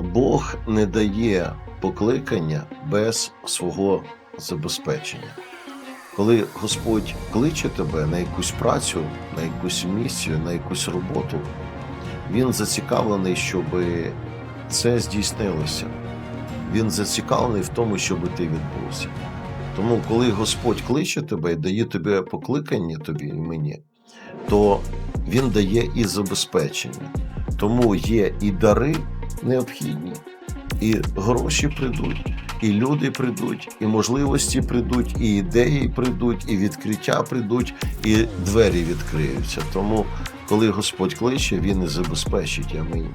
Бог не дає покликання без свого забезпечення. Коли Господь кличе тебе на якусь працю, на якусь місію, на якусь роботу, Він зацікавлений, щоб це здійснилося. Він зацікавлений в тому, щоб ти відбувся. Тому, коли Господь кличе тебе і дає тобі покликання тобі і мені, то Він дає і забезпечення. Тому є і дари необхідні, і гроші прийдуть, і люди прийдуть, і можливості прийдуть, і ідеї прийдуть, і відкриття прийдуть, і двері відкриються. Тому, коли Господь кличе, Він і забезпечить Амінь.